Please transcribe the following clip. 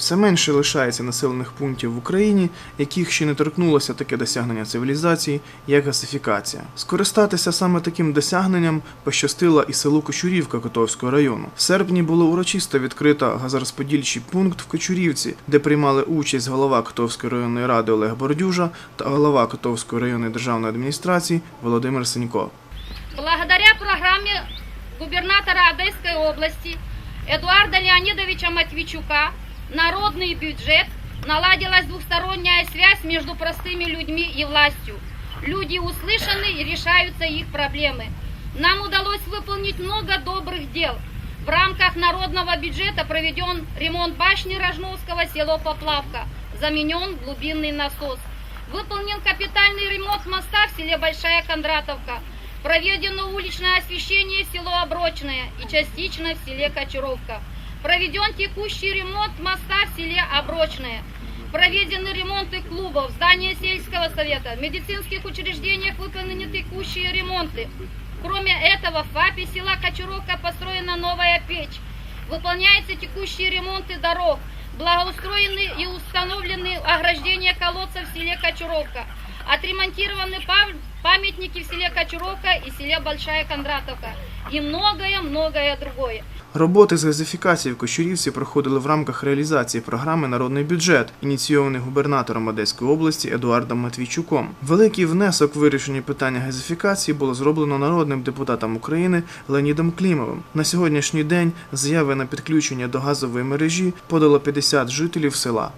Все менше лишається населених пунктів в Україні, яких ще не торкнулося таке досягнення цивілізації, як газифікація. Скористатися саме таким досягненням пощастило і селу Кочурівка Котовського району. В серпні було урочисто відкрито газорозподільчий пункт в Кочурівці, де приймали участь голова Котовської районної ради Олег Бордюжа та голова Котовської районної державної адміністрації Володимир Сенько. Благодаря программе губернатора Одесской области Эдуарда Леонидовича Матвейчука народный бюджет наладилась двухсторонняя связь между простыми людьми и властью. Люди услышаны и решаются их проблемы. Нам удалось выполнить много добрых дел. В рамках народного бюджета проведен ремонт башни Рожновского село Поплавка, заменен глубинный насос. Выполнен капитальный ремонт моста в селе Большая Кондратовка. Проведено уличное освещение в село Оброчное и частично в селе Кочуровка. Проведен текущий ремонт моста в селе Оброчное. Проведены ремонты клубов, здания сельского совета, в медицинских учреждениях выполнены текущие ремонты. Кроме этого, в ФАПе села Кочуровка построена новая печь. Выполняются текущие ремонты дорог. Благоустроены и установлены ограждения колодцев в селе Кочуровка. Отремонтированы пам- памятники в селе Кочуровка и селе Большая Кондратовка. И многое-многое другое. Роботи з газифікації в Кощурівці проходили в рамках реалізації програми Народний бюджет, ініційований губернатором Одеської області Едуардом Матвійчуком. Великий внесок в вирішенні питання газифікації було зроблено народним депутатом України Леонідом Клімовим. На сьогоднішній день заяви на підключення до газової мережі подало 50 жителів села.